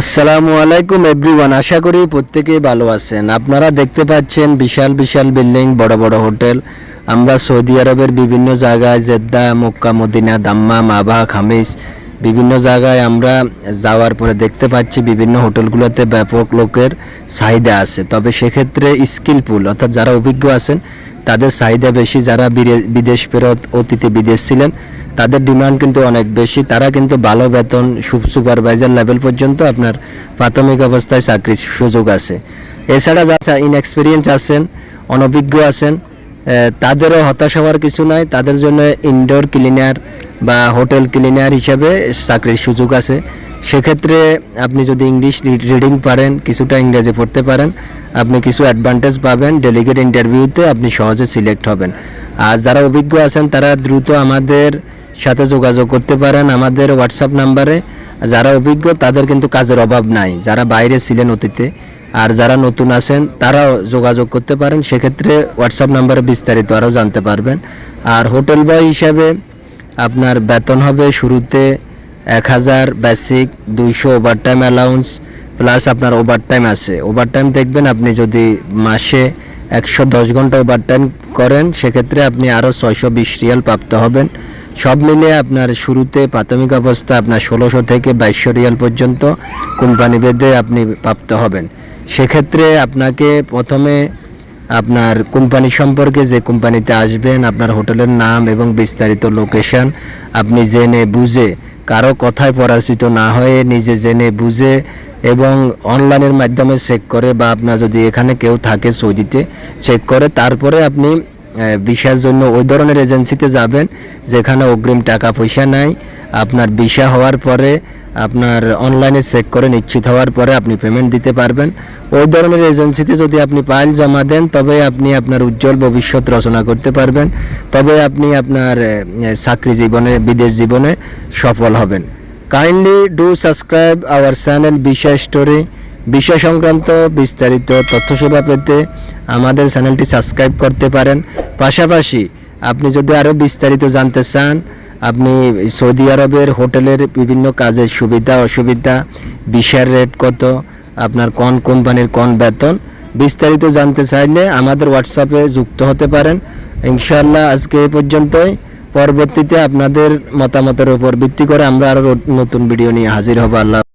আসসালামু আলাইকুম এভরিওয়ান, আশা করি প্রত্যেকেই ভালো আছেন। আপনারা দেখতে পাচ্ছেন বিশাল বিশাল বিল্ডিং, বড় বড় হোটেল। আমরা সৌদি আরবের বিভিন্ন জায়গায়, জেদ্দা, মক্কা, মদিনা দাম্মাম আবা খামিস, বিভিন্ন জায়গায় আমরা যাওয়ার পরে দেখতে পাচ্ছি বিভিন্ন হোটেলগুলোতে ব্যাপক লোকের চাহিদা আছে। তবে সেক্ষেত্রে স্কিলফুল অর্থাৎ যারা অভিজ্ঞ আছেন, তাদের চাহিদা বেশি। যারা বিদেশ ফেরত অতীতে বিদেশ ছিলেন তাদের ডিমান্ড কিন্তু অনেক বেশি। তারা কিন্তু ভালো বেতন সুপ সুপারভাইজার লেভেল পর্যন্ত আপনার প্রাথমিক অবস্থায় চাকরির সুযোগ আছে। এছাড়া যারা ইনএক্সপিরিয়েন্স আছেন, অনভিজ্ঞ আছেন তাদেরও হতাশ হওয়ার কিছু নাই। তাদের জন্য ইনডোর ক্লিনার বা হোটেল ক্লিনার হিসাবে চাকরির সুযোগ আছে। সেক্ষেত্রে আপনি যদি ইংলিশ রিডিং পারেন, কিছুটা ইংরেজি পড়তে পারেন, আপনি কিছু অ্যাডভান্টেজ পাবেন। ডেলিগেট ইন্টারভিউতে আপনি সহজে সিলেক্ট হবেন। আর যারা অভিজ্ঞ আছেন, তারা দ্রুত আমাদের সাথে যোগাযোগ করতে পারেন আমাদের হোয়াটসঅ্যাপ নাম্বারে। যারা অভিজ্ঞ, তাদের কিন্তু কাজের অভাব নাই। যারা বাইরে ছিলেন অতীতে আর যারা নতুন আছেন, তারাও যোগাযোগ করতে পারেন। সেক্ষেত্রে হোয়াটসঅ্যাপ নাম্বারে বিস্তারিত আরও জানতে পারবেন। আর হোটেল বয় হিসাবে আপনার বেতন হবে শুরুতে এক হাজার বেসিক দুইশো ওভারটাইম অ্যালাউন্স প্লাস আপনার ওভারটাইম আছে। ওভারটাইম দেখবেন আপনি যদি মাসে একশো দশ ঘণ্টা ওভারটাইম করেন, সেক্ষেত্রে আপনি আরও ছয়শো বিশ রিয়াল প্রাপ্ত হবেন। সব মিলিয়ে আপনার শুরুতে প্রাথমিক অবস্থা আপনার ষোলোশো থেকে বাইশশো রিয়াল পর্যন্ত কোম্পানি বেঁধে আপনি প্রাপ্ত হবেন। সেক্ষেত্রে আপনাকে প্রথমে আপনার কোম্পানি সম্পর্কে যে কোম্পানিতে আসবেন, আপনার হোটেলের নাম এবং বিস্তারিত লোকেশন আপনি জেনে বুঝে, কারও কথায় পরাজিত না হয়ে নিজে জেনে বুঝে এবং অনলাইনের মাধ্যমে চেক করে বা আপনার যদি এখানে কেউ থাকে সৌদিতে চেক করে, তারপরে আপনি ভিসার জন্য ওই ধরনের এজেন্সিতে যাবেন যেখানে অগ্রিম টাকা পয়সা নাই। আপনার ভিসা হওয়ার পরে, আপনার অনলাইনে চেক করে নিশ্চিত হওয়ার পরে আপনি পেমেন্ট দিতে পারবেন। ওই ধরনের এজেন্সিতে যদি আপনি ফাইল জমা দেন তবে আপনি আপনার উজ্জ্বল ভবিষ্যৎ রচনা করতে পারবেন। তবে আপনি আপনার চাকরি জীবনে, বিদেশ জীবনে সফল হবেন। Kindly do subscribe our channel বিষয় স্টোরি বিষয় সংক্রান্ত বিস্তারিত তথ্য সেবা পেতে আমাদের চ্যানেলটি সাবস্ক্রাইব করতে পারেন। পাশাপাশি আপনি যদি আরও বিস্তারিত জানতে চান, আপনি সৌদি আরবের হোটেলের বিভিন্ন কাজের সুবিধা, অসুবিধা বিষয়ের রেট কত, আপনার কোন কোম্পানির কোন বেতন, বিস্তারিত জানতে চাইলে আমাদের হোয়াটসঅ্যাপে যুক্ত হতে পারেন। ইনশাআল্লাহ আজকে এ পর্যন্তই। পরবর্তীতে আপনাদের মতামতের উপর ভিত্তি করে আমরা আরও নতুন ভিডিও নিয়ে হাজির হব। আল্লাহ